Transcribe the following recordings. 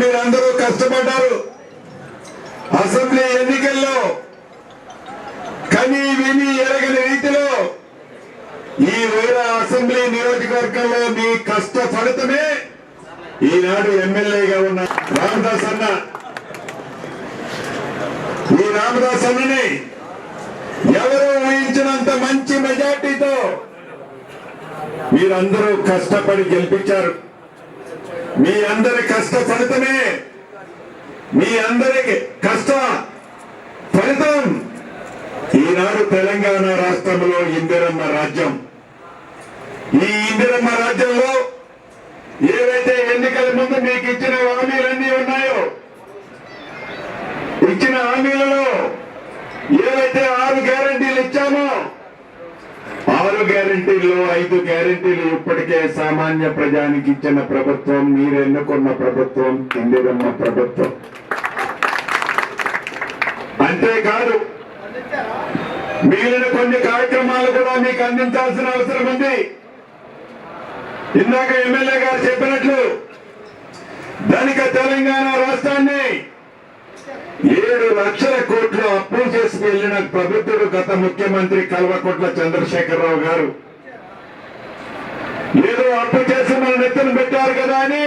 మీరందరూ కష్టపడ్డారు. అసెంబ్లీ ఎన్నికల్లో కని విని ఎరగని రీతిలో ఈ వైరా అసెంబ్లీ నియోజకవర్గంలో మీ కష్ట ఫలితమే ఈనాడు ఎమ్మెల్యేగా ఉన్న రామదాస్ అన్న. ఈ రామదాస్ అన్నని ఎవరు ఊహించినంత మంచి మెజార్టీతో మీరందరూ కష్టపడి గెలిపించారు. మీ అందరి కష్ట ఫలితమే. మీ అందరికి కష్ట ఫలితం. ఈనాడు తెలంగాణ రాష్ట్రంలో ఇందిరమ్మ రాజ్యం. ఈ ఇందిరమ్మ రాజ్యంలో ఏవైతే ఎన్నికల ముందు మీకు ఇచ్చిన హామీలన్నీ ఉన్నాయో ఇచ్చిన హామీలలో ఏవైతే ఆరు గ్యారంటీలు ఇచ్చామో ఆరు గ్యారంటీల్లో ఐదు గ్యారంటీలు ఇప్పటికే సామాన్య ప్రజానికి ఇచ్చిన ప్రభుత్వం మీరు ఎన్నుకున్న ప్రభుత్వం ఇందిరమ్మ ప్రభుత్వం. అంతేకాదు మిగిలిన కొన్ని కార్యక్రమాలు కూడా మీకు అందించాల్సిన అవసరం ఉంది. ఇందాక ఎమ్మెల్యే గారు చెప్పినట్లు ధనిక తెలంగాణ రాష్ట్రాన్ని ఏడు లక్షల కోట్లు అప్పులు చేసి వెళ్ళిన ప్రభుత్వుడు గత ముఖ్యమంత్రి కల్వకుంట్ల చంద్రశేఖరరావు గారు. ఏదో అప్పు చేసి మన నెత్తిన పెట్టారు కదా అని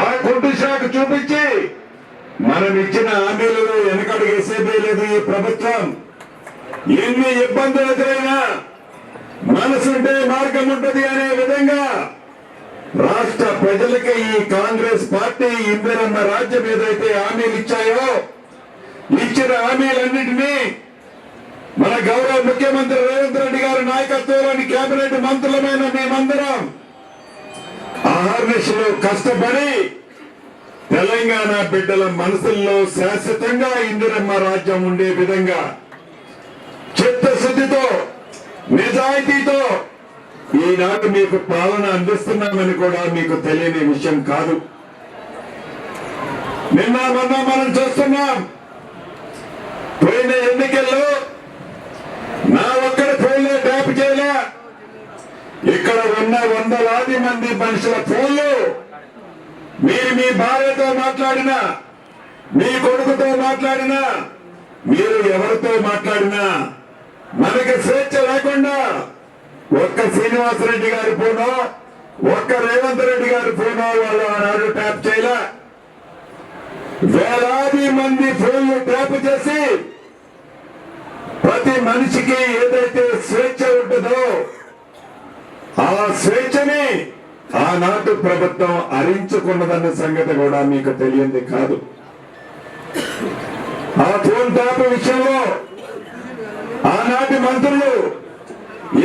ఆ కొట్టు శాఖ చూపించి మనం ఇచ్చిన హామీలలో వెనకడుగేసేదే లేదు ఈ ప్రభుత్వం. ఎన్ని ఇబ్బందులు ఎదురైనా మనసుంటే మార్గం ఉంటది అనే విధంగా రాష్ట్ర ప్రజలకి ఈ కాంగ్రెస్ పార్టీ ఇందిరన్న రాజ్యం ఏదైతే హామీలు ఇచ్చాయో ఇచ్చిన హామీలన్నింటినీ మన గౌరవ ముఖ్యమంత్రి రేవంత్ రెడ్డి గారి నాయకత్వంలోని కేబినెట్ మంత్రులమైన మేమందరం ఆహర్నిశలో కష్టపడి తెలంగాణ బిడ్డల మనసుల్లో శాశ్వతంగా ఇందిరమ్మ రాజ్యం ఉండే విధంగా చిత్తశుద్ధితో నిజాయితీతో ఈనాడు మీకు పాలన అందిస్తున్నామని కూడా మీకు తెలియని విషయం కాదు. నిన్న మొన్న మనం చూస్తున్నాం. పోయిన ఎన్నికల్లో నా ఒక్కడి ఫోన్లో ట్యాప్ చేయలే. ఇక్కడ ఉన్న వందలాది మంది మనుషుల ఫోన్లు మీరు మీ భార్యతో మాట్లాడినా మీ కొడుకుతో మాట్లాడినా మీరు ఎవరితో మాట్లాడినా మనకి స్వేచ్ఛ లేకుండా ఒక్క శ్రీనివాసరెడ్డి గారి ఫోనో ఒక్క రేవంత్ రెడ్డి గారి ఫోనో వాళ్ళు ఆనాడు ట్యాప్ చేయలే. వేలాది మంది ఫోన్లు ట్యాప్ చేసి ప్రతి మనిషికి ఏదైతే స్వేచ్ఛ ఉంటుందో ఆ స్వేచ్ఛని ఆనాటి ప్రభుత్వం అరించుకున్నదన్న సంగతి కూడా మీకు తెలియంది కాదు. ఆ ఫోన్ ట్యాప్ విషయంలో ఆనాటి మంత్రులు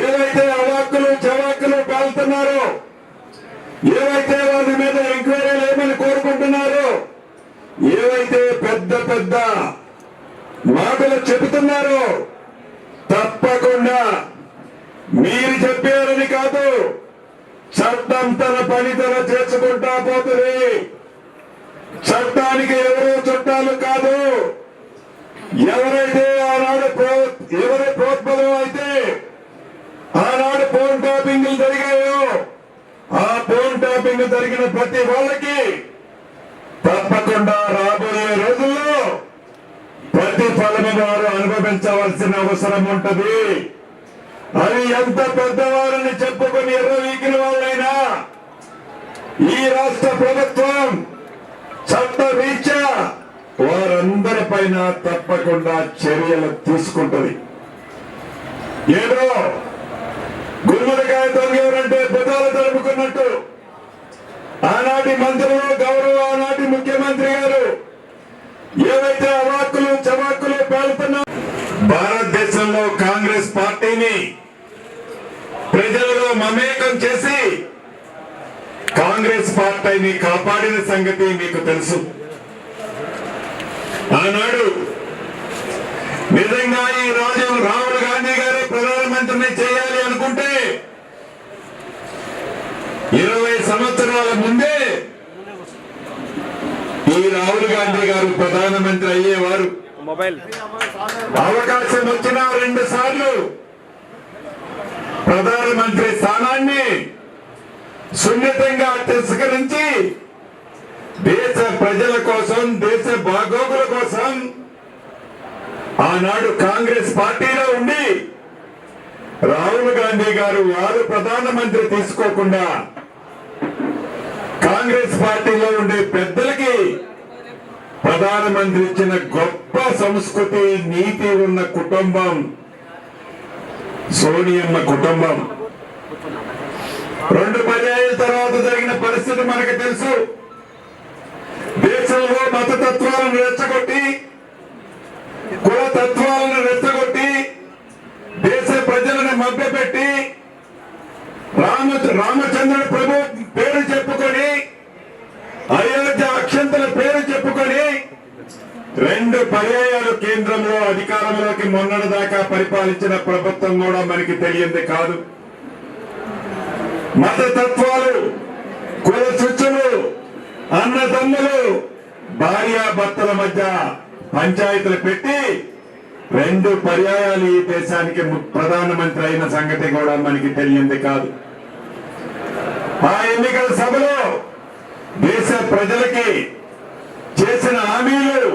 ఏవైతే అవాక్కులు చవాక్కులు పాల్తున్నారో ఏవైతే వాళ్ళ మీద ఎంక్వైరీలు పెద్ద పెద్ద మాటలు చెబుతున్నారు. తప్పకుండా మీరు చెప్పారని కాదు. చట్టం తన పని తన చేసుకుంటా పోతుంది. చట్టానికి ఎవరో చుట్టాలు కాదు. ఎవరైతే ఆనాడు ఎవరి ప్రోత్బలం అయితే ఆనాడు ఫోన్ టాపింగ్లు జరిగాయో ఆ ఫోన్ టాపింగ్ జరిగిన ప్రతి వాళ్ళకి తప్పకుండా రాబో ఫలము వారు అనుభవించవలసిన అవసరం ఉంటది. అది ఎంత పెద్దవారని చెప్పుకొని ఎర్రవీకిన వాళ్ళైనా ఈ రాష్ట్ర ప్రభుత్వం చట్ట రీత్యా వారందరిపైన తప్పకుండా చర్యలు తీసుకుంటది. ఏదో గుమ్మడికాయ తొలగేవారంటే బుధాలు తడుపుకున్నట్టు ఆనాటి మంత్రులు గౌరవ ఆనాటి ముఖ్యమంత్రి గారు ఏవైతే అవాక్కులు చవాక్కులు పేలుతున్నా భారతదేశంలో కాంగ్రెస్ పార్టీని ప్రజలలో మమేకం చేసి కాంగ్రెస్ పార్టీని కాపాడిన సంగతి మీకు తెలుసు. ఆనాడు నిజంగా ఈ రాజు రాహుల్ గాంధీ గారే ప్రధానమంత్రిని చేయాలి అనుకుంటే ఇరవై సంవత్సరాల ముందే ఈ రాహుల్ గాంధీ గారు ప్రధానమంత్రి అయ్యేవారు. అవకాశం వచ్చిన రెండు సార్లు ప్రధానమంత్రి స్థానాన్ని సున్నితంగా తిరస్కరించి దేశ ప్రజల కోసం దేశ బాగోగుల కోసం ఆనాడు కాంగ్రెస్ పార్టీలో ఉండి రాహుల్ గాంధీ గారు వారు ప్రధానమంత్రి తీసుకోకుండా కాంగ్రెస్ పార్టీలో ఉండే పెద్దలకి ప్రధానమంత్రి ఇచ్చిన గొప్ప సంస్కృతి నీతి ఉన్న కుటుంబం సోనియమ్మ కుటుంబం. రెండు పర్యాయాల తర్వాత జరిగిన పరిస్థితి మనకు తెలుసు. దేశంలో మతతత్వాలను రెచ్చగొట్టి కుల తత్వాలను రెచ్చగొట్టి దేశ ప్రజలను మభ్యపెట్టి రామ రామచంద్రుడు ప్రభు పేరు చెప్పుకొని అయోధ్య అక్షంతల పేరు చెప్పుకొని మరి పర్యాయాలు కేంద్రంలో అధికారంలోకి మొన్నటి దాకా పరిపాలించిన ప్రభుత్వం కూడా మనకి తెలియంది కాదు. మత తత్వాలు కుల చుచ్చులు అన్నదమ్ములు భార్యాభర్తల మధ్య పంచాయతీలు పెట్టి రెండు పర్యాయాలు ఈ దేశానికి ప్రధానమంత్రి అయిన సంగతి కూడా మనకి తెలియంది కాదు. ఆ ఎన్నికల సభలో దేశ ప్రజలకి చేసిన హామీలు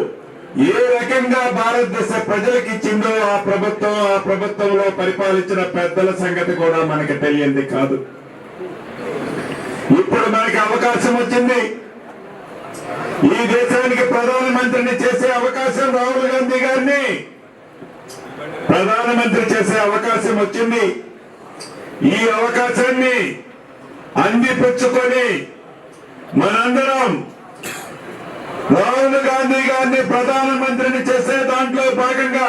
ఏ రకంగా భారతదేశ ప్రజలకు ఇచ్చిందో ఆ ప్రభుత్వం ఆ ప్రభుత్వంలో పరిపాలించిన పెద్దల సంగతి కూడా మనకి తెలియంది కాదు. ఇప్పుడు మనకి అవకాశం వచ్చింది. ఈ దేశానికి ప్రధానమంత్రిని చేసే అవకాశం రాహుల్ గాంధీ గారిని ప్రధానమంత్రి చేసే అవకాశం వచ్చింది. ఈ అవకాశాన్ని అందిపుచ్చుకొని మనందరం రాహుల్ గాంధీ గారిని ప్రధానమంత్రిని చేసే దాంట్లో భాగంగా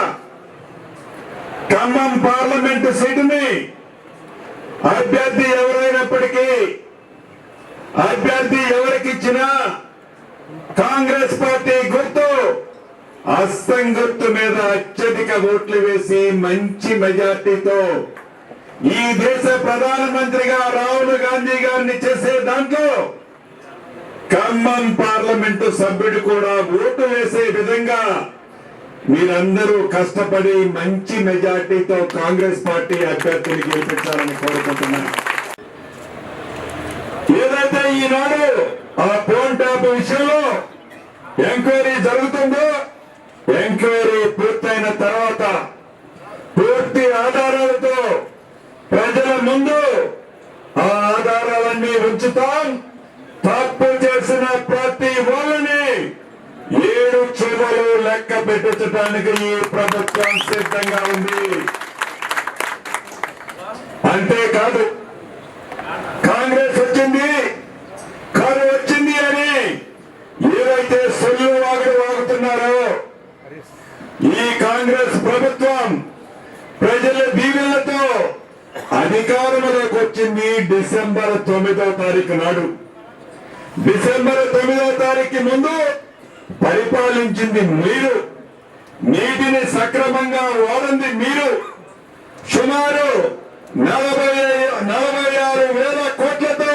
ఖమ్మం పార్లమెంటు సీటుని అభ్యర్థి ఎవరైనప్పటికీ అభ్యర్థి ఎవరికిచ్చినా కాంగ్రెస్ పార్టీ గుర్తు అస్తం గుర్తు మీద అత్యధిక ఓట్లు వేసి మంచి మెజార్టీతో ఈ దేశ ప్రధానమంత్రిగా రాహుల్ గాంధీ గారిని చేసే దాంట్లో ఖమ్మం పార్లమెంటు సభ్యుడు కూడా ఓటు వేసే విధంగా మీరందరూ కష్టపడి మంచి మెజార్టీతో కాంగ్రెస్ పార్టీ అభ్యర్థిని గెలిపించాలని కోరుకుంటున్నాను. ఏదైతే ఈనాడు ఆ ఫోన్ ట్యాప్ విషయంలో ఎంక్వైరీ జరుగుతుందో ఎంక్వైరీ పూర్తయిన తర్వాత పూర్తి ఆధారాలతో ప్రజల ముందు ఆ ఆధారాలన్నీ ఉంచుతాం. తప్పు చేసిన ప్రతి వాళ్ళని ఏడు చెవులు లెక్క పెట్టించడానికి ఈ ప్రభుత్వం సిద్ధంగా ఉంది. అంతేకాదు కాంగ్రెస్ వచ్చింది కారు వచ్చింది అని ఏవైతే సొల్లు వాగుడు వాగుతున్నారో ఈ కాంగ్రెస్ ప్రభుత్వం ప్రజల దీవెనలతో అధికారంలోకి వచ్చింది డిసెంబర్ తొమ్మిదో తారీఖు నాడు. డిసెంబర్ తొమ్మిదో తారీఖు ముందు పరిపాలించింది మీరు. నీటిని సక్రమంగా వాడింది మీరు. సుమారు నలభై నలభై ఆరు వేల కోట్లతో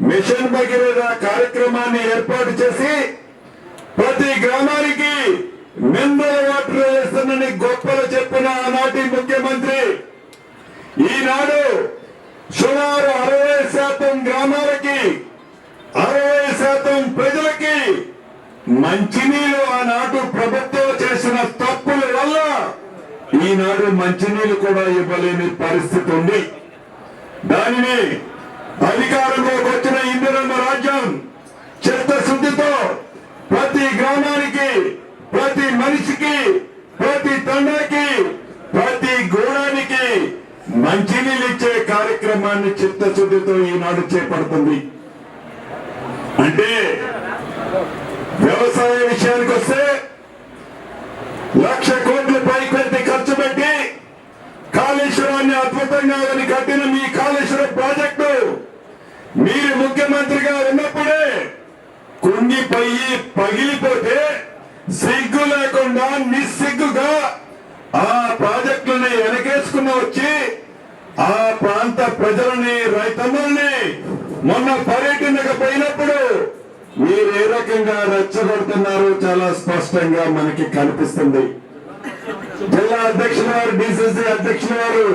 మిషన్ భగీరథ కార్యక్రమాన్ని ఏర్పాటు చేసి ప్రతి గ్రామానికి మినరల్ వాటర్ వేస్తుందని గొప్పలు చెప్పిన ఆనాటి ముఖ్యమంత్రి. ఈనాడు సుమారు అరవై శాతం గ్రామాలకి అరవై మంచినీళ్ళు ఆనాడు ప్రభుత్వం చేసిన తప్పుల వల్ల ఈనాడు మంచినీళ్ళు కూడా ఇవ్వలేని పరిస్థితి ఉంది. దానిని అధికారంలోకి వచ్చిన ఇందిరమ్మ రాజ్యం చిత్తశుద్ధితో ప్రతి గ్రామానికి ప్రతి మనిషికి ప్రతి తండ్రికి ప్రతి గోడానికి మంచినీళ్ళు ఇచ్చే కార్యక్రమాన్ని చిత్తశుద్ధితో ఈనాడు చేపడుతుంది. అంటే లక్ష కోట్ల పైకి ఖర్చు పెట్టి కాళేశ్వరాన్ని అద్భుతంగా అని కట్టిన మీ కాళేశ్వరం ప్రాజెక్టు. మీరు ముఖ్యమంత్రిగా ఉన్నప్పుడే కుంగిపోయి పగిలిపోతే సిగ్గు లేకుండా నిస్సిగ్గుగా ఆ ప్రాజెక్టులని వెనకేసుకుని వచ్చి ఆ ప్రాంత ప్రజలని రైతన్నుల్ని మొన్న పర్యటనకు మీరు ఏ రకంగా రెచ్చగొడుతున్నారో చాలా స్పష్టంగా మనకి కనిపిస్తుంది. జిల్లా అధ్యక్షుల వారు డిసిసి అధ్యక్షుల వారు.